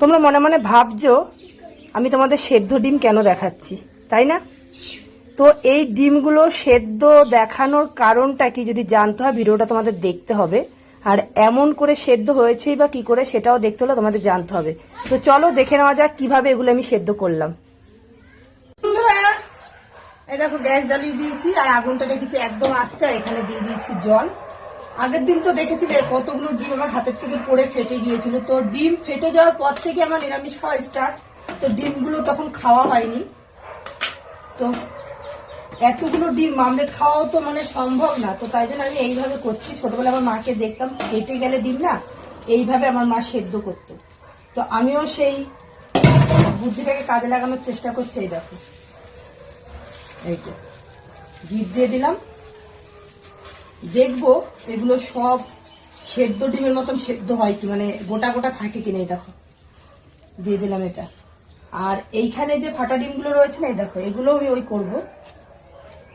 তোমরা মনে মনে ভাবছ, আমি তোমাদের সেদ্ধ ডিম কেন দেখাচ্ছি, তাই না? তো এই ডিমগুলো সেদ্ধ দেখানোর কারণটা কি যদি জানতে হয়, ভিডিওটা তোমাদের দেখতে হবে। আর এমন করে সেদ্ধ হয়েছেই বা কি করে সেটাও দেখতে হলে তোমাদের জানতে হবে। তো চলো দেখে নেওয়া যাক কীভাবে এগুলো আমি সেদ্ধ করলাম। এই দেখো গ্যাস জ্বালিয়ে দিয়েছি, আর আগুনটা রেখেছি একদম আস্তে, আর এখানে দিয়ে দিয়েছি জল। আগের দিন তো দেখেছিলে কতগুলো ডিম আমার হাতের থেকে পড়ে ফেটে গিয়েছিল। তো ডিম ফেটে যাওয়ার পর থেকে আমার নিরামিষ খাওয়া স্টার্ট তো ডিমগুলো তখন খাওয়া হয়নি। তো এতগুলো ডিম মামলেট খাওয়াও তো মানে সম্ভব না। তো তাই জন্য আমি এইভাবে করছি। ছোটবেলা আমার মাকে দেখতাম, ফেটে গেলে ডিম না, এইভাবে আমার মা সেদ্ধ করতো। তো আমিও সেই বুদ্ধিটাকে কাজে লাগানোর চেষ্টা করছি, এই দেখো। এই তো ঘি দিয়ে দিলাম। দেখব এগুলো সব সেদ্ধ ডিমের মতন সেদ্ধ হয় কি মানে গোটা গোটা থাকে কিনা এই দেখো। দিয়ে দিলাম এটা। আর এইখানে যে ফাটা ডিমগুলো রয়েছে না, এই দেখো এগুলো আমি ওই করব।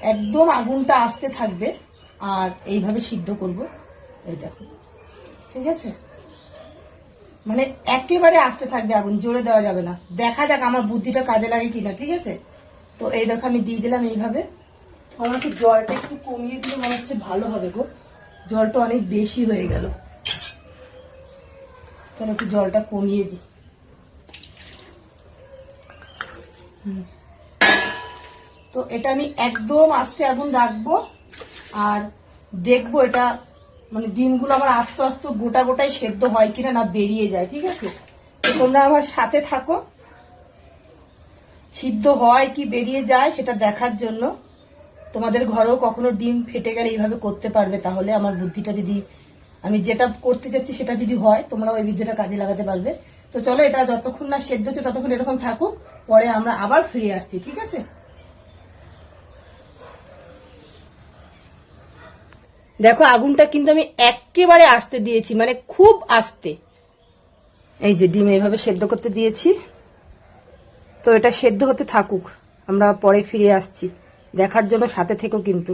একদম আগুনটা আসতে থাকবে আর এইভাবে সিদ্ধ করব। এই দেখো, ঠিক আছে? মানে একেবারে আসতে থাকবে আগুন, জোরে দেওয়া যাবে না। দেখা যাক আমার বুদ্ধিটা কাজে লাগে কিনা, ঠিক আছে? তো এই দেখো আমি দিয়ে দিলাম এইভাবে। আমাকে জলটা একটু কমিয়ে দিলে মনে হচ্ছে ভালো হবে গো। জলটা অনেক বেশি হয়ে গেল। তাহলে একটু জলটা কমিয়ে দিই। তো এটা আমি একদম আস্তে আগুন রাখব আর দেখব এটা মানে ডিমগুলো আমার আস্তে আস্তে গোটা গোটাই সেদ্ধ হয় কিনা না বেরিয়ে যায়, ঠিক আছে? তো তোমরা আমার সাথে থাকো। সিদ্ধ হয় কি বেরিয়ে যায় সেটা দেখার জন্য। তোমাদের ঘরেও কখনো ডিম ফেটে গেলে এইভাবে করতে পারবে? তাহলে আমার বুদ্ধিটা যদি, আমি যেটা করতে চাচ্ছি সেটা যদি হয় তোমরা ওই বিদ্যুটা কাজে লাগাতে পারবে। তো চলো, এটা যতক্ষণ না সেদ্ধ হচ্ছে ততক্ষণ এরকম থাকুক, পরে আমরা আবার ফিরে আসছি, ঠিক আছে? দেখো, আগুনটা কিন্তু আমি একেবারে আস্তে দিয়েছি মানে খুব আস্তে। এই যে ডিম এইভাবে সেদ্ধ করতে দিয়েছি। তো এটা সেদ্ধ হতে থাকুক, আমরা পরে ফিরে আসছি। দেখার জন্য সাথে থেকো কিন্তু।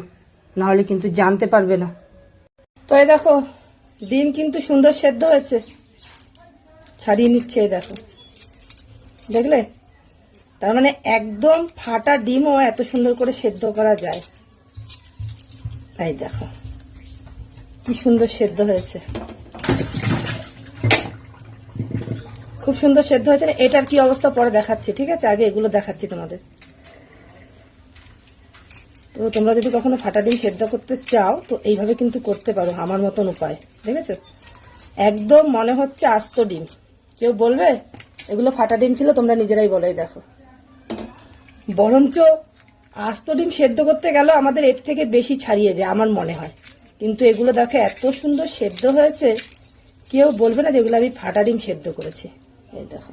না হলে কিন্তু জানতে পারবে না। তো এই দেখো ডিম কিন্তু সুন্দর সেদ্ধ হয়েছে। ছাড়িয়ে নিচ্ছে এই দেখো। দেখলে? তার মানে একদম ফাটা ডিমও এত সুন্দর করে সেদ্ধ করা যায়। তাই দেখো, কি সুন্দর সেদ্ধ হয়েছে। খুব সুন্দর সেদ্ধ হয়েছে? এটার কি অবস্থা পরে দেখাচ্ছি, ঠিক আছে? আগে এগুলো দেখাচ্ছি তোমাদের। তো তোমরা যদি কখনো ফাটা ডিম সেদ্ধ করতে চাও, তো এইভাবে কিন্তু করতে পারো, আমার মতন উপায় ঠিক আছে একদম মনে হচ্ছে আস্ত ডিম। কেউ বলবে, এগুলো ফাটা ডিম ছিল, তোমরা নিজেরাই বলেই দেখো। বরঞ্চ আস্ত ডিম সেদ্ধ করতে গেল আমাদের এর থেকে বেশি ছাড়িয়ে যায়, আমার মনে হয়। কিন্তু এগুলো দেখো, এত সুন্দর সেদ্ধ হয়েছে, কেউ বলবে না যে এগুলো আমি ফাটা ডিম সেদ্ধ করেছি। এই দেখো।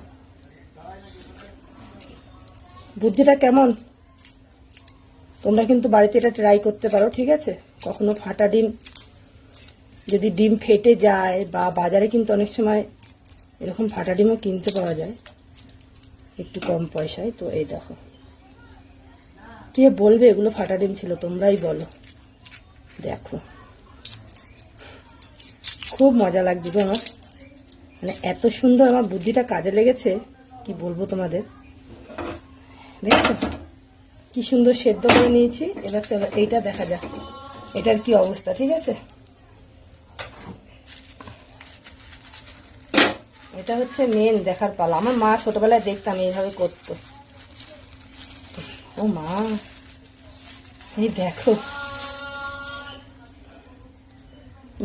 বুদ্ধিটা কেমন? তোমরা কিন্তু বাড়িতে এটা ট্রাই করতে পারো, ঠিক আছে? কখনো ফাটা ডিম, যদি ডিম ফেটে যায় বা বাজারে কিন্তু অনেক সময় এরকম ফাটা ডিমও কিনতে পাওয়া যায়, একটু কম পয়সায়। তো এই দেখো। কে বলবে এগুলো ফাটা ডিম ছিল? তোমরাই বলো। দেখো। খুব মজা লাগছে গো আমার। মানে এত সুন্দর আমার বুদ্ধিটা কাজে লেগেছে, কি বলব তোমাদের? দেখছ? কি সুন্দর সেদ্ধ করে নিয়েছি। এবার চলো, এইটা দেখা যাক। এটার কি অবস্থা, ঠিক আছে? এটা হচ্ছে মেন দেখার পালা। আমার মা ছোটবেলায় দেখতাম এইভাবে করতো। ও মা, এই দেখো।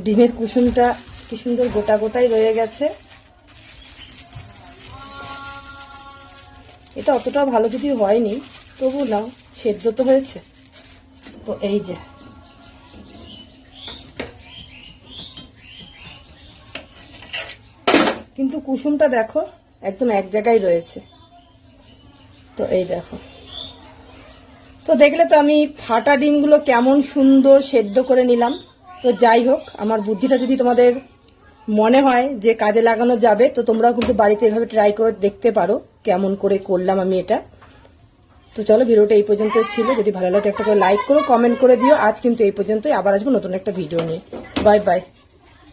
ডিমের কুসুমটা কি সুন্দর গোটা গোটাই রয়ে গেছে। এটা অতটা ভালো যদি হয়নি, তবু নাও। সেদ্ধ তো হয়েছে। তো এই যে। কিন্তু কুসুমটা দেখো, একদম এক জায়গায় রয়েছে। তো এই দেখো। তো দেখলে তো আমি ফাটা ডিমগুলো কেমন সুন্দর সেদ্ধ করে নিলাম। তো যাই হোক, আমার বুদ্ধিটা যদি তোমাদের মনে হয় যে কাজে লাগানো যাবে, তো তোমরাও কিন্তু বাড়িতে এভাবে ট্রাই করে দেখতে পারো, কেমন করে করলাম আমি এটা। তো চলো ভিডিওটা এই পর্যন্ত ছিল। যদি ভালো লাগে একটা করে লাইক করো কমেন্ট করে দিও। আজ কিন্তু এই পর্যন্তই। আবার আসব নতুন একটা ভিডিও নিয়ে। Bye bye